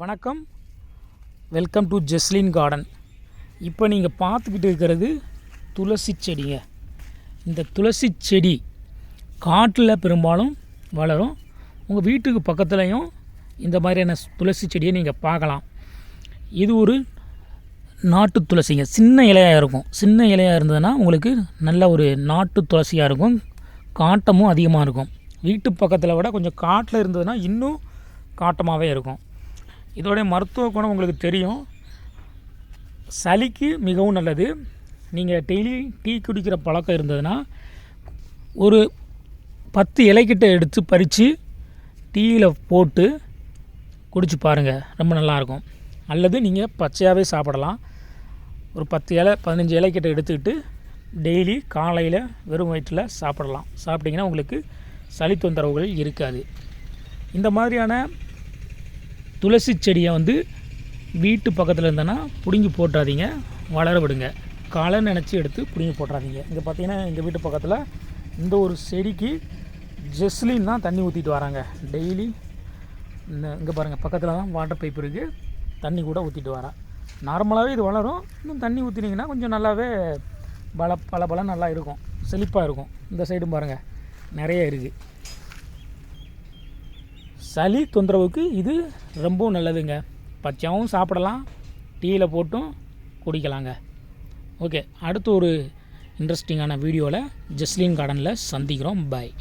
வணக்கம். Welcome to Jesline garden இப்போ நீங்கள் பார்த்துக்கிட்டு இருக்கிறது துளசி செடிங்க. இந்த துளசி செடி காட்டில் பெரும்பாலும் வளரும். உங்கள் வீட்டுக்கு பக்கத்துலேயும் இந்த மாதிரியான துளசி செடியை நீங்கள் பார்க்கலாம். இது ஒரு நாட்டு துளசிங்க. சின்ன இலையாக இருக்கும். சின்ன இலையாக இருந்ததுன்னா உங்களுக்கு நல்ல ஒரு நாட்டு துளசியாக இருக்கும். காட்டமும் அதிகமாக இருக்கும். வீட்டு பக்கத்தில் விட கொஞ்சம் காட்டில் இருந்ததுன்னா இன்னும் காட்டமாகவே இருக்கும். இதோடைய மருத்துவ குணம் உங்களுக்கு தெரியும். சளிக்கு மிகவும் நல்லது. நீங்கள் டெய்லி டீ குடிக்கிற பழக்கம் இருந்ததுன்னா ஒரு பத்து இலைக்கிட்ட எடுத்து பறித்து டீயில் போட்டு குடிச்சு பாருங்கள் ரொம்ப நல்லாயிருக்கும் அல்லது நீங்கள் பச்சையாகவே சாப்பிடலாம். ஒரு பத்து இலை பதினஞ்சு இலைக்கிட்ட எடுத்துக்கிட்டு டெய்லி காலையில் வெறும் வயிற்றில் சாப்பிடலாம். சாப்பிட்டிங்கன்னா உங்களுக்கு சளி தொந்தரவுகள் இருக்காது. இந்த மாதிரியான துளசி செடியை வந்து வீட்டு பக்கத்தில் இருந்தேன்னா பிடுங்கி போட்டுறாதீங்க வளர விடுங்க. களை நினச்சி எடுத்து பிடுங்கி போட்டுறாதீங்க. இங்கே பார்த்தீங்கன்னா எங்கள் வீட்டு பக்கத்தில் இந்த ஒரு செடிக்கு ஜெஸ்லின் தான் தண்ணி ஊற்றிட்டு வராங்க. டெய்லி இந்த இங்கே பாருங்கள் பக்கத்தில் தான் வாட்டர் பைப் இருக்குது தண்ணி கூட ஊற்றிட்டு வரேன் நார்மலாகவே இது வளரும். இன்னும் தண்ணி ஊற்றினீங்கன்னா கொஞ்சம் நல்லாவே பல பல பல நல்லா இருக்கும். செழிப்பாக இருக்கும். இந்த சைடும் பாருங்கள் நிறைய இருக்குது சளி தொந்தரவுக்கு இது ரொம்பவும் நல்லதுங்க. பச்சையாகவும் சாப்பிடலாம் டீயில் போட்டும் குடிக்கலாங்க. ஓகே அடுத்து ஒரு இன்ட்ரெஸ்டிங்கான வீடியோவில் ஜெஸ்லின் கார்டனில் சந்திக்கிறோம். பாய்